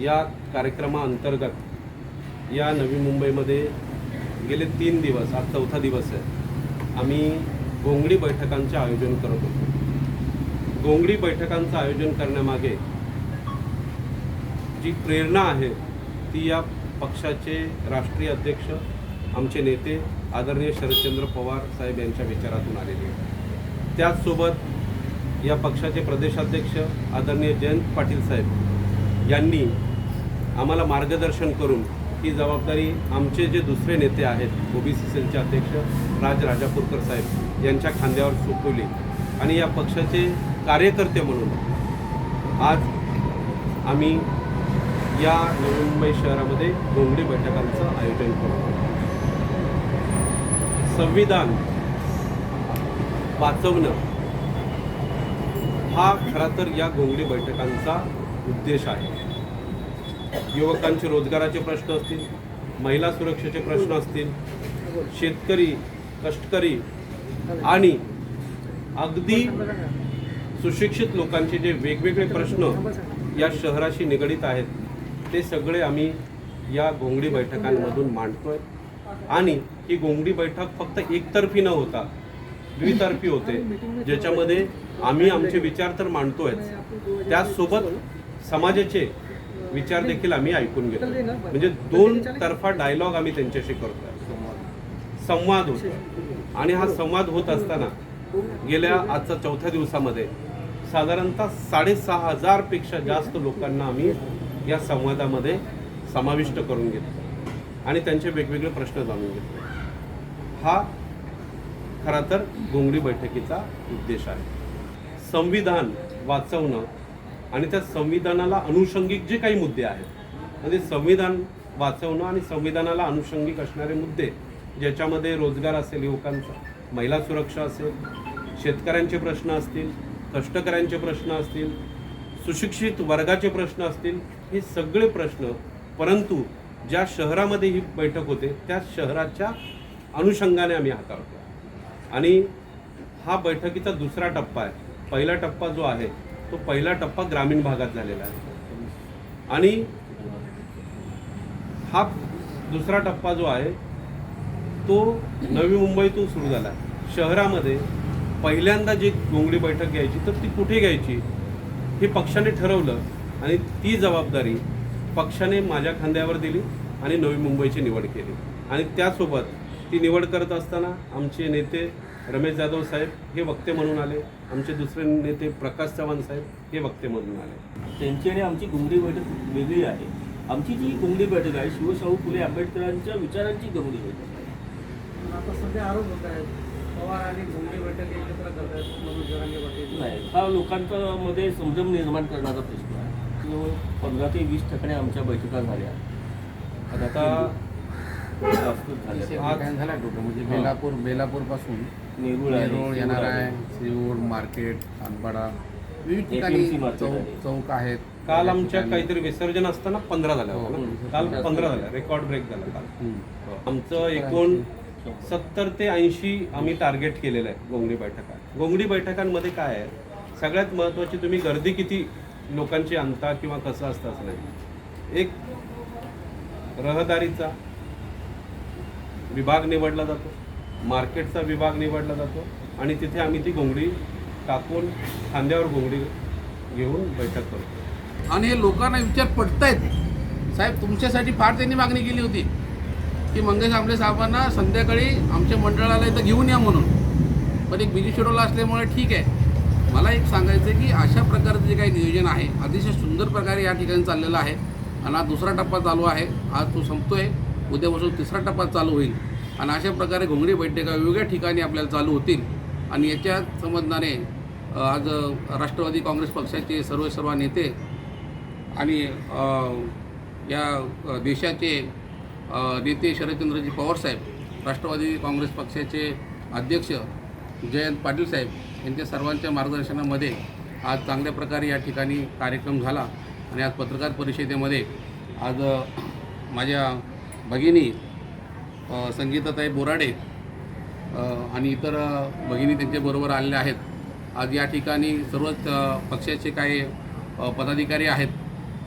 या कार्यक्रमाअंतर्गत या नवी मुंबईमध्ये गेले तीन दिवस आज चौथा दिवस आहे. आम्ही गोंगडी बैठकांचे आयोजन करत होतो. गोंगडी बैठकांचं आयोजन करण्यामागे जी प्रेरणा आहे ती या पक्षाचे राष्ट्रीय अध्यक्ष आमचे नेते आदरणीय शरदचंद्र पवार साहेब यांच्या विचारातून आलेली आहे त्याचसोबत या पक्षाचे प्रदेशाध्यक्ष आदरणीय जयंत पाटील साहेब यांनी आम्हाला मार्गदर्शन करून ही जबाबदारी आमचे जे दुसरे नेते आहेत ओबीसी सेलचे अध्यक्ष राज राजापूरकर साहेब यांच्या खांद्यावर सोपवली. आणि या पक्षाचे कार्यकर्ते म्हणून आज आम्ही या नवी मुंबई शहरामध्ये गोंगडी बैठकांचं आयोजन करतो संविधान वाचवणं हा खरा तर या गोंगडी बैठकांचा उद्देश आहे. युवकांचे रोजगाराचे प्रश्न असतील महिला सुरक्षेचे प्रश्न असतील शेतकरी कष्टकरी आणि अगदी सुशिक्षित लोकांचे जे वेगवेगळे प्रश्न या शहराशी निगडीत आहेत ते सगळे आम्ही या गोंगडी बैठकांमधून मांडतोय. आणि ही गोंगडी बैठक फक्त एकतर्फी न होता द्वितर्फी होते ज्याच्यामध्ये आम्ही आमचे विचार तर मांडतोय त्याचसोबत समाजाचे विचार देखील आम्ही ऐकून घेतो. म्हणजे दोन तर्फा डायलॉग आम्ही त्यांच्याशी करतोय. संवाद. होतो. आणि हा संवाद होत असताना गेल्या आजच्या चौथ्या दिवसामध्ये साधारणतः साडेसहा हजारपेक्षा जास्त लोकांना आम्ही या संवादामध्ये समाविष्ट करून घेतलो आणि त्यांचे वेगवेगळे प्रश्न जाणून घेतले हा खरा तर गोंगडी बैठकीचा उद्देश आहे. संविधान वाचवणं आणि त्या संविधानाला अनुषंगिक जे काही मुद्दे आहेत म्हणजे संविधान वाचवणं आणि संविधानाला अनुषंगिक असणारे मुद्दे ज्याच्यामध्ये रोजगार असेल युवकांचा महिला सुरक्षा असेल शेतकऱ्यांचे प्रश्न असतील कष्टकऱ्यांचे प्रश्न असतील सुशिक्षित वर्गाचे प्रश्न असतील हे सगळे प्रश्न परंतु ज्या शहरामध्ये ही बैठक होते त्या शहराच्या अनुषंगाने आम्ही हाताळतो. आणि हा बैठकीचा दुसरा टप्पा आहे. पहिला टप्पा जो आहे तो पहिला टप्पा ग्रामीण भागात झालेला आहे. आणि हा दुसरा टप्पा जो आहे तो नवी मुंबईतून सुरू झाला शहरामध्ये पहिल्यांदा जी गोंगडी बैठक घ्यायची तर ती कुठे घ्यायची हे पक्षाने ठरवलं आणि ती जबाबदारी पक्षाने माझ्या खांद्यावर दिली आणि नवी मुंबईची निवड केली. आणि त्यासोबत ती निवड करत असताना आमचे नेते रमेश जाधव साहेब हे वक्ते म्हणून आले. आमचे दुसरे नेते प्रकाश चव्हाण साहेब हे वक्ते म्हणून आले. त्यांची आणि आमची गुंगडी बैठक वेगळी आहे. आमची जी गुंगडी बैठक आहे शिवशाहू फुले आंबेडकरांच्या विचारांची गुंगडी बैठक आहे. आता सध्या आरोप होत आहेत. पवार आणि घुमडी बैठक एकत्र करतायत मनोज जरांगे पाटील. नाही हा लोकांचा मध्ये संभ्रम निर्माण करण्याचा प्रश्न आहे. पंधरा ते वीस ठिकाणी आमच्या बैठका झाल्या. आता आज- म्हणजे हा. बेलापूर बेलापूरपासून नेरुळ नेरूळ येणार आहे. मार्केट खानपाडा विविध ठिकाणी चौक आहे. चौक आहेत. काल आमच्या काहीतरी विसर्जन असताना पंधरा झाल्या हो. काल पंधरा झाल्या. रेकॉर्ड ब्रेक झाला काल. हम्म. आमचं एकूण सत्तर ते ऐंशी आम्ही टार्गेट केलेलं आहे गोंगडी बैठका गोंगडी बैठकांमध्ये काय आहे? सगळ्यात महत्त्वाची तुम्ही गर्दी किती लोकांची आणता किंवा कसं असतं असं नाही. एक रहदारीचा विभाग निवडला जातो. मार्केटचा विभाग निवडला जातो आणि तिथे आम्ही ती घोंगडी टाकून खांद्यावर घोंगडी घेऊन बैठक करतो. आणि हे लोकांना विचार पडतायत. साहेब तुमच्यासाठी फार त्यांनी मागणी केली होती की मंगेश आंबले साहेबांना संध्याकाळी आमच्या मंडळाला इथं घेऊन या म्हणून. पण एक बिझी शेड्यूल असल्यामुळे ठीक आहे. मला एक सांगायचं आहे की अशा प्रकारचं जे काही नियोजन आहे अतिशय सुंदर प्रकारे या ठिकाणी चाललेलं आहे. आणि हा दुसरा टप्पा चालू आहे. आज तो आहे उद्यापासून तिसरा टप्पा चालू होईल. आणि अशा प्रकारे घोंगडी बैठका वेगवेगळ्या ठिकाणी आपल्याला चालू होतील. आणि याच्या संबंधाने आज राष्ट्रवादी काँग्रेस पक्षाचे सर्व सर्व नेते आणि या देशाचे नेते शरदचंद्रजी पवारसाहेब राष्ट्रवादी काँग्रेस पक्षाचे अध्यक्ष जयंत पाटील साहेब यांच्या सर्वांच्या मार्गदर्शनामध्ये आज चांगल्या प्रकारे या ठिकाणी कार्यक्रम झाला. आणि आज पत्रकार परिषदेमध्ये आज माझ्या भगिनी संगीताताई बोराडे आणि इतर भगिनी त्यांच्याबरोबर आलेल्या आहेत. आज या ठिकाणी सर्वच पक्षाचे काही पदाधिकारी आहेत.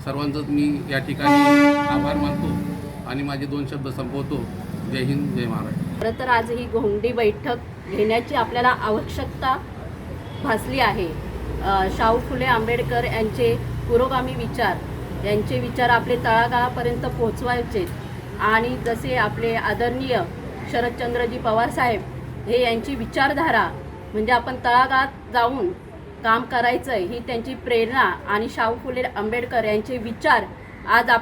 सर्वांचंच मी या ठिकाणी आभार मानतो आणि माझे दोन शब्द संपवतो. जय हिंद जय महाराष्ट्र. खरं तर आज ही घोंगडी बैठक घेण्याची आपल्याला आवश्यकता भासली आहे. शाहू फुले आंबेडकर यांचे पुरोगामी विचार यांचे विचार आपले तळागाळापर्यंत पोहोचवायचे आणि जसे आपले आदरणीय शरदचंद्रजी पवार साहेब हे यांची विचारधारा म्हणजे आपण तळागाळात जाऊन काम करायचं ही त्यांची प्रेरणा आणि शाहू फुले आंबेडकर यांचे विचार आज आप